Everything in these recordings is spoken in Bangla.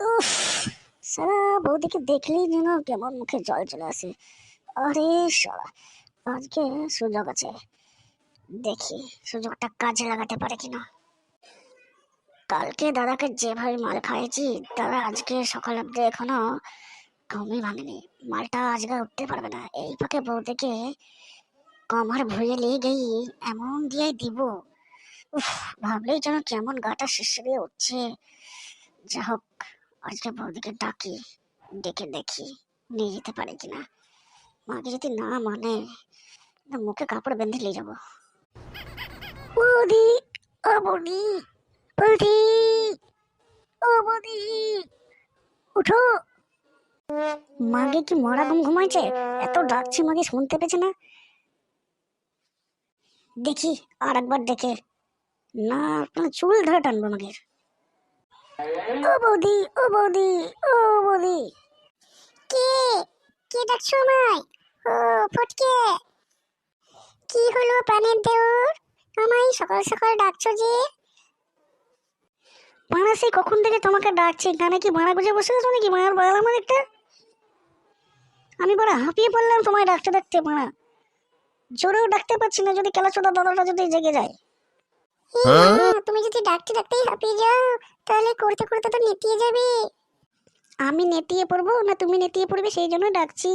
উফ, সারা বৌদিকে দেখলেই যেন কেমন মুখে জল চলে আসে। আরে সারা আজকে সুযোগ আছে। দেখি সুযোগটা কাজে লাগাতে পারে কিনা। কালকে দাদাকে যেভাবে মাল খাইয়েছি, দাদা আজকে সকাল অব্দি এখনও ঘুমই ভাঙেনি। মালটা আজকে উঠতে পারবে না। এই ফাঁকে বৌদিকে কমার ভুয়ে নিয়ে গেই এমন দিয়ে দিব। উফ, ভাবলেই যেন কেমন গাটা শিশিরে উঠছে। যা হোক আজকে বৌদিকে ডাকি, ডেকে দেখি, নিয়ে যেতে পারে কিনা। মাকে যদি না মানে মুখে কাপড় বেঁধে নিয়ে যাব। বৌদি, ও বৌদি বৌদি, ও বৌদি, উঠো। মাগে কি মরা ঘুম ঘুমাইছে? এত ডাকছি মাগে শুনতে পেয়েছে না। দেখি আর একবার দেখে। না আপনার চুল ধরে টানবো আমাকে ও বৌদি ও বৌদি ও বৌদি। কে? কে ডাকছো আমায়? ও, ফটকে। কি হলো প্রাণের দেওর? আমায় সকাল সকাল ডাকছো যে? মারা সেই কখন থেকে তোমাকে ডাকছি? কানে কি মারা গুজে বসে আছো নাকি? মায়ের বয়াল আমার একটা? আমি বড় হাঁপিয়ে পড়লাম তোমায় ডাকতে ডাকতে মারা। জোরেও ডাকতে পারছি না, যদি কেলাচোদা দাদাটা যদি জেগে যায়। তুমি যদি ডাকতে ডাকতেই হাঁপিয়ে যাও তাহলে করতে করতে তো নেতিয়ে যাবে। আমি নেতিয়ে পড়ব না তুমি নেতিয়ে পড়বে সেই জন্য ডাকছি।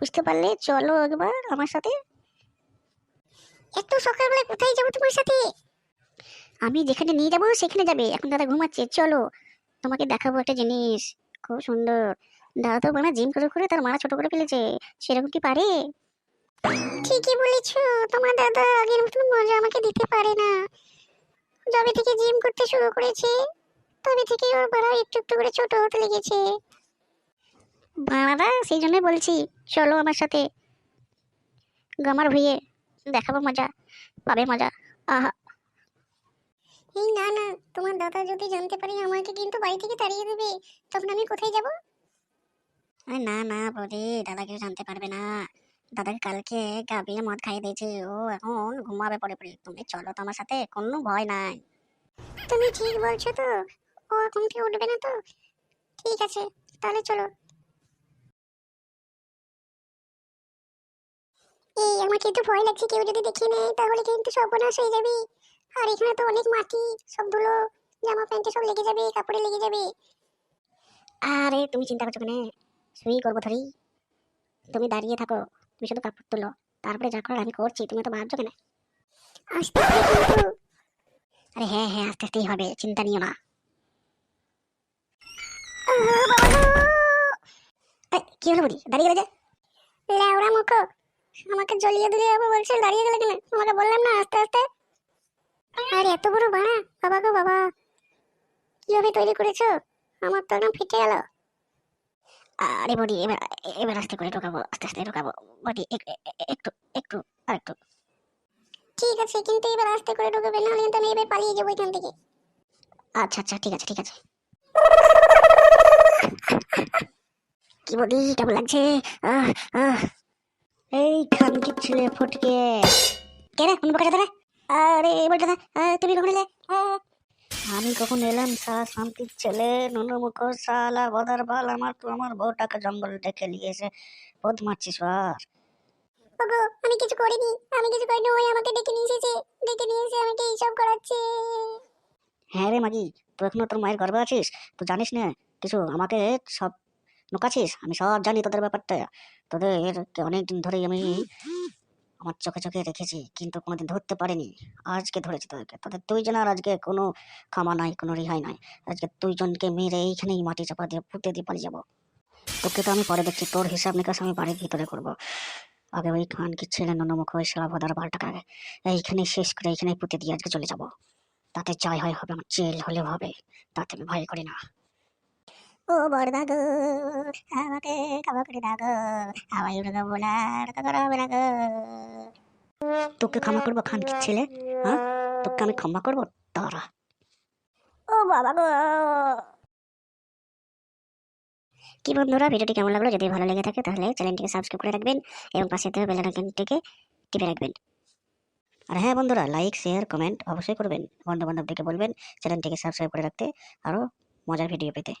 বুঝতে পারলে? চলো একবার আমার সাথে। এত সকালবেলা কোথায় যাব তোমার সাথে? আমি যেখানে নিয়ে যাব সেখানে যাবে। এখন দাদা ঘুমাচ্ছে চলো। তোমাকে দেখাবো একটা জিনিস। খুব সুন্দর। দাদা তো মানে জিম করে করে তার মারা ছোট করে ফেলেছে। সেরকম কি পারে? ঠিকই বলেছ। তোমার দাদা আগের মতন মজা আমাকে দিতে পারে না। যবে থেকে জিম করতে শুরু করেছে তবে থেকে ওর বাড়া একটু একটু করে ছোট হতে লেগেছে। বাড়াদা সেই জন্যই বলছি চলো আমার সাথে। গামার ভুইয়ে দেখাবো মজা পাবে মজা। আহা। এই না না তোমার দাদা যদি জানতে পারে আমাকে কিন্তু বাড়ি থেকে তাড়িয়ে দেবে তখন আমি কোথায় যাব? আরে না না বৌদি দাদা কেউ জানতে পারবে না। দাদাকে কালকে গাবিয়ে মদ খাইয়ে দিয়েছে। ও এখন ঘুমাবে পড়ে পড়ে। তুমি চলো তো আমার সাথে, কোনো ভয় নাই। তুমি ঠিক বলছো তো, ও এখন থেকে উঠবে না তো? ঠিক আছে, তাহলে চলো। এই আমার কিন্তু ভয় লাগছে কেউ যদি দেখে নেয়, তাহলে কিন্তু সর্বনাশ হয়ে যাবে। আর এখানে তো অনেক মাটি সব ধুলো জামা প্যান্টে সব লেগে যাবে, কাপড়ে লেগে যাবে। আরে, তুমি চিন্তা করছ কেন? শুই করব ধরি তুমি দাঁড়িয়ে থাকো। তুমি শুধু কাপড় তুলো তারপরে যা করার আমি করছি তুমি তো ভাবছ কেন? আরে হ্যাঁ হ্যাঁ আস্তে আস্তেই হবে চিন্তা নিও না। কি হলো বুড়ি? দাঁড়িয়ে গেলে যে? লেওড়া মুখো আমাকে জ্বলিয়ে দিলে বলছে দাঁড়িয়ে গেলে কেন? তোমাকে বললাম না আস্তে আস্তে। আর এত বড় বাড়া? বাবা গো বাবা। কীভাবে তৈরি করেছ? আমার তো একদম ফিটে গেল। আরে বডি এবার এবার আস্তে করে ঢোকাবো আস্তে আস্তে ঢোকাবো। বডি একটু একটু আর একটু ঠিক আছে কিন্তু এবার আস্তে করে ঢোকাবে না হলে আমি এবার পালিয়ে যাব এখান থেকে। আচ্ছা আচ্ছা ঠিক আছে ঠিক আছে। কি বলি কেমন লাগছে? আহ আহ। এই খানকির ছেলে ফটকে। কে রে কোন বকা দাদা আরে দাদা তুমি কখন এলে? আমি কখন এলাম? সারা শান্তির ছেলে নুনু নুনুমুখ সালা বদার বাল আমার তো আমার বউটাকে জঙ্গল ডেকে নিয়েছে। বোধ মারছিস আর। ওগো আমি কিছু করিনি। আমি কিছু করিনি ওই আমাকে ডেকে নিয়ে এসেছে। ডেকে নিয়ে এসে আমাকে এইসব করাচ্ছে। হ্যাঁ রে মাগি তুই এখনও তোর মায়ের গর্বে আছিস? তুই জানিস না কিছু আমাকে সব লুকাচ্ছিস আমি সব জানি তোদের ব্যাপারটা। তোদের অনেক দিন ধরেই আমি আমার চোখে চোখে রেখেছি, কিন্তু কোনোদিন ধরতে পারিনি। আজকে ধরেছি তোদেরকে তোদের দুইজনের আজকে কোনো খামা নাই, কোনো রেহাই নাই। আজকে দুইজনকে মেরে এইখানেই মাটি চাপা দিয়ে পুঁতে দিয়ে পালিয়ে যাব। তোকে তো আমি পরে দেখছি, তোর হিসাব নিকাশ আমি বাড়ির ভিতরে করব। আগে ওই খান কি ছেলে ননমুখ ওই সারা ভদার বালটাকে আগে এইখানেই শেষ করে এইখানেই পুঁতে দিয়ে আজকে চলে যাব। তাতে জয় হয় হবে, আমার জেল হলেও হবে। তাতে আমি ভয় করি না। তোকে ক্ষমা করব খান কি ছেলে হ্যাঁ তোকে আমি ক্ষমা করব তারা ও বাবা গো কি বন্ধুরা ভিডিওটি কেমন লাগল যদি ভালো লেগে থাকে তাহলে চ্যানেলটিকে সাবস্ক্রাইব করে রাখবেন এবং পাশে দেওয়া বেল আইকনটিকে টিপে রাখবেন আর হ্যাঁ বন্ধুরা লাইক শেয়ার কমেন্ট অবশ্যই করবেন বন্ধু বান্ধবদেরকে বলবেন চ্যানেলটিকে সাবস্ক্রাইব করে রাখতে আরও মজার ভিডিও পেতে